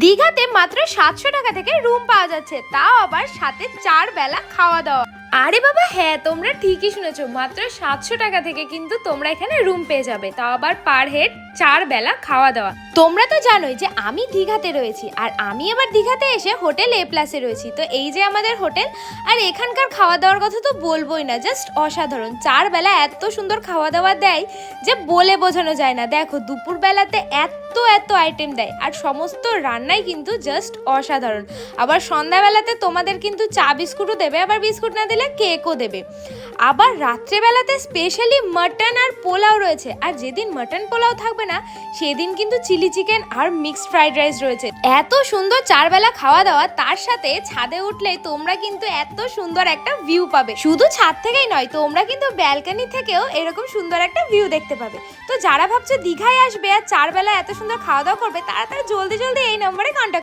দীঘাতে মাত্র সাতশো টাকা থেকে রুম পাওয়া যাচ্ছে, তাও আবার সাথে চার বেলা খাওয়া দাওয়া। আরে বাবা হ্যাঁ তোমরা ঠিকই শুনেছো। মাত্র সাতশো টাকা থেকে কিন্তু তোমরা এখানে রুম পেয়ে যাবে। তাও আবার পার হেড চার বেলা খাওয়া দাওয়া। তোমরা তো জানোই যে আমি দীঘাতে রয়েছি, আর আমি এবার দীঘাতে এসে হোটেল এ প্লাসে রয়েছি। তো এই যে আমাদের হোটেল আর এখানকার খাওয়া দাওয়ার কথা তো বলবোই না জাস্ট অসাধারণ। চার বেলা এত সুন্দর খাওয়া দাওয়া দেয় যে বলে বোঝানো যায় না। দেখো, দুপুর বেলাতে এত এত আইটেম দেয়, আর সমস্ত রান্নাই কিন্তু জাস্ট অসাধারণ। আবার সন্ধ্যাবেলাতে তোমাদের কিন্তু চা বিস্কুটও দেবে, আবার বিস্কুট না দিলে কেকও দেবে। আবার রাত্রেবেলাতে স্পেশালি মাটন আর পোলাও রয়েছে। আর যেদিন মাটন পোলাও থাকবে না, সেদিন কিন্তু চিলি চিকেন আর মিক্সড ফ্রাইড রাইস রয়েছে। এত সুন্দর চারবেলা খাওয়া দাওয়া, তার সাথে ছাদে উঠলে তোমরা কিন্তু এত সুন্দর একটা ভিউ পাবে। শুধু ছাদ থেকেই নয়, তোমরা কিন্তু ব্যালকনি থেকেও এরকম সুন্দর একটা ভিউ দেখতে পাবে। তো যারা ভাবছ দীঘায় আসবে আর চারবেলা এত সুন্দর খাওয়া দাওয়া করবে তারা তারা জলদি জলদি এই নম্বরে কন্ট্যাক্ট